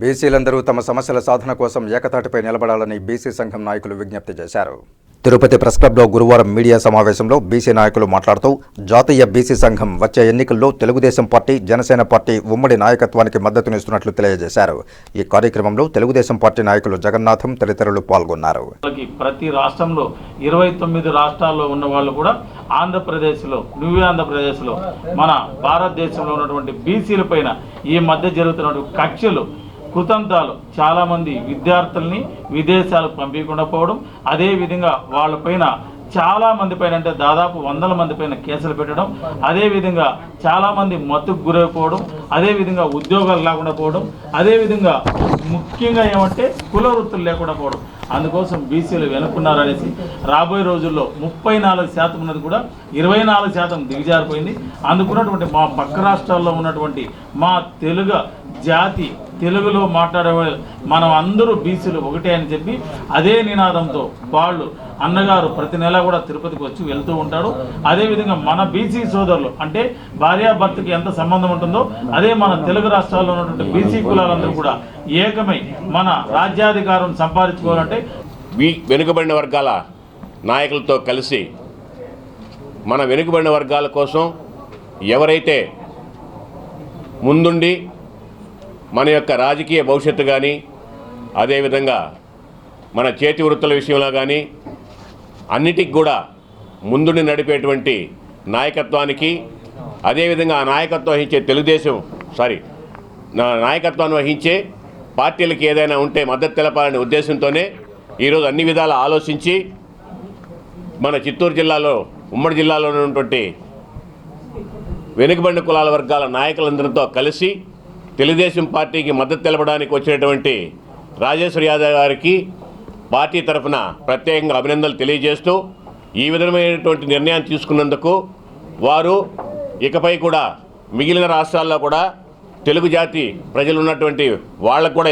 బీసీలందరూ తమ సమస్యల సాధన కోసం ఏకతాటిపై నిలబడాలని బీసీ సంఘం నాయకులు విజ్ఞప్తి చేశారు. తిరుపతి ప్రెస్ క్లబ్లో గురువారం మీడియా సమావేశంలో బీసీ నాయకులు మాట్లాడుతూ జాతీయ బీసీ సంఘం వచ్చే ఎన్నికల్లో తెలుగుదేశం పార్టీ జనసేన పార్టీ ఉమ్మడి నాయకత్వానికి మద్దతునిస్తున్నట్లు తెలియజేశారు. ఈ కార్యక్రమంలో తెలుగుదేశం పార్టీ నాయకులు జగన్నాథం తదితరులు పాల్గొన్నారు. ప్రతి రాష్ట్రంలో ఇరవై తొమ్మిది రాష్ట్రాల్లో ఉన్న వాళ్ళు కూడా ఆంధ్రప్రదేశ్లో న్యూ ఆంధ్రప్రదేశ్లో మన భారతదేశంలో ఉన్నటువంటి బీసీల పైన ఈ మధ్య జరుగుతున్నటువంటి కక్షలు కృతంతాలు చాలామంది విద్యార్థుల్ని విదేశాలకు పంపించకుండా పోవడం అదేవిధంగా వాళ్ళపైన చాలా మంది పైన అంటే దాదాపు వందల మంది పైన కేసులు పెట్టడం అదేవిధంగా చాలామంది మత్తుకు గురైపోవడం అదేవిధంగా ఉద్యోగాలు లేకుండా పోవడం అదేవిధంగా ముఖ్యంగా ఏమంటే కుల వృత్తులు లేకుండా పోవడం. అందుకోసం బీసీలు వెనుక్కున్నారనేసి రాబోయే రోజుల్లో ముప్పై నాలుగు శాతం ఉన్నది కూడా ఇరవై నాలుగు శాతం దిగజారిపోయింది. అందుకున్నటువంటి మా పక్క రాష్ట్రాల్లో ఉన్నటువంటి మా తెలుగు జాతి తెలుగులో మాట్లాడే మనం అందరూ బీసీలు ఒకటే అని చెప్పి అదే నినాదంతో వాళ్ళు అన్నగారు ప్రతి నెల కూడా తిరుపతికి వచ్చి వెళ్తూ ఉంటాడు అదేవిధంగా మన బీసీ సోదరులు అంటే భార్యాభర్తకి ఎంత సంబంధం ఉంటుందో అదే మన తెలుగు రాష్ట్రాల్లో ఉన్నటువంటి బీసీ కులాలందరూ కూడా ఏకమై మన రాజ్యాధికారం సంపాదించుకోవాలంటే వెనుకబడిన వర్గాల నాయకులతో కలిసి మన వెనుకబడిన వర్గాల కోసం ఎవరైతే ముందుండి మన యొక్క రాజకీయ భవిష్యత్తు కానీ అదేవిధంగా మన చేతి వృత్తుల విషయంలో కానీ అన్నిటికి కూడా ముందుండి నడిపేటువంటి నాయకత్వానికి అదేవిధంగా ఆ నాయకత్వం వహించే తెలుగుదేశం సారీ నా నాయకత్వాన్ని వహించే పార్టీలకు ఏదైనా ఉంటే మద్దతు తెలపాలనే ఉద్దేశంతోనే ఈరోజు అన్ని విధాలు ఆలోచించి మన చిత్తూరు జిల్లాలో ఉమ్మడి జిల్లాలో ఉన్నటువంటి వెనుకబడిన కులాల వర్గాల నాయకులందరితో కలిసి తెలుగుదేశం పార్టీకి మద్దతు తెలపడానికి వచ్చినటువంటి రాజేశ్వర్ యాదవ్ గారికి పార్టీ తరఫున ప్రత్యేకంగా అభినందనలు తెలియజేస్తూ ఈ విధమైనటువంటి నిర్ణయాన్ని తీసుకున్నందుకు వారు ఇకపై కూడా మిగిలిన రాష్ట్రాల్లో కూడా తెలుగు జాతి ప్రజలు ఉన్నటువంటి వాళ్ళకు కూడా